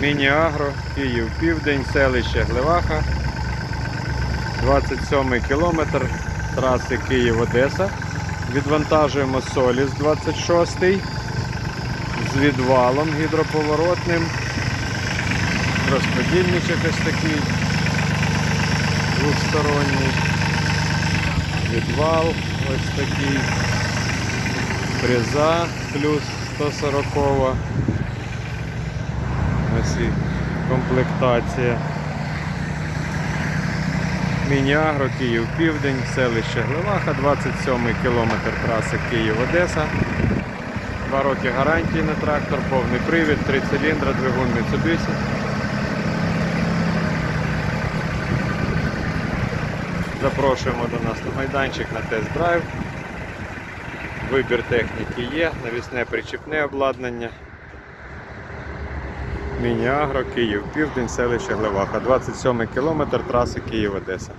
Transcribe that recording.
Міні-Агро, Київ Південь, селище Глеваха. 27 кілометр траси Київ-Одеса. Відвантажуємо Соліс 26 з відвалом гідроповоротним. Розподільничок ось такий двосторонній. Відвал ось такий. Фреза плюс 140. Ось комплектація. Міні-Агро, Київ Південь, селище Глеваха, 27 кілометр траси Київ-Одеса. Два роки гарантії на трактор, повний привід, три циліндра, двигун Mitsubishi. Запрошуємо до нас на майданчик на тест-драйв. Вибір техніки є, навісне причіпне обладнання. Міні-Агро, Київ, Південь, селище Глеваха, 27 кілометр траси Київ-Одеса.